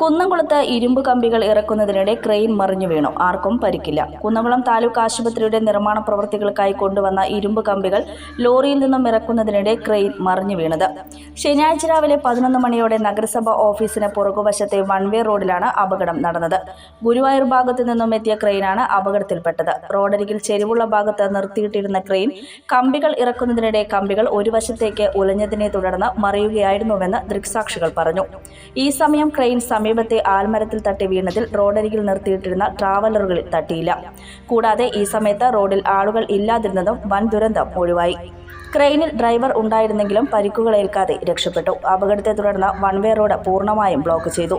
കുന്നംകുളത്ത് ഇരുമ്പ് കമ്പികൾ ഇറക്കുന്നതിനിടെ ക്രെയിൻ മറിഞ്ഞു വീണു. ആർക്കും പരിക്കില്ല. കുന്നംകുളം താലൂക്ക് ആശുപത്രിയുടെ നിർമ്മാണ പ്രവൃത്തികൾക്കായി കൊണ്ടുവന്ന ഇരുമ്പ് കമ്പികൾ ലോറിയിൽ നിന്നും ഇറക്കുന്നതിനിടെ ക്രെയിൻ മറിഞ്ഞു വീണത്. ശനിയാഴ്ച രാവിലെ പതിനൊന്ന് മണിയോടെ നഗരസഭ ഓഫീസിന് പുറകുവശത്തെ വൺവേ റോഡിലാണ് അപകടം നടന്നത്. ഗുരുവായൂർ ഭാഗത്തു നിന്നും എത്തിയ ക്രെയിനാണ് അപകടത്തിൽപ്പെട്ടത്. റോഡരികിൽ ചെരിവുള്ള ഭാഗത്ത് നിർത്തിയിട്ടിരുന്ന ക്രെയിൻ കമ്പികൾ ഇറക്കുന്നതിനിടെ കമ്പികൾ ഒരു വശത്തേക്ക് ഉലഞ്ഞതിനെ തുടർന്ന് മറിയുകയായിരുന്നുവെന്ന് ദൃക്സാക്ഷികൾ പറഞ്ഞു. ഈ സമയം ക്രെയിൻ സമീപത്തെ ആൽമരത്തിൽ തട്ടി വീണതിൽ റോഡരികിൽ നിർത്തിയിട്ടിരുന്ന ട്രാവലറുകളിൽ തട്ടിയില്ല. കൂടാതെ ഈ സമയത്ത് റോഡിൽ ആളുകൾ ഇല്ലാതിരുന്നതും വൻ ദുരന്തം ഒഴിവായി. ക്രെയിനിൽ ഡ്രൈവർ ഉണ്ടായിരുന്നെങ്കിലും പരിക്കുകളേൽക്കാതെ രക്ഷപ്പെട്ടു. അപകടത്തെ തുടർന്ന് വൺവേ റോഡ് പൂർണമായും ബ്ലോക്ക് ചെയ്തു.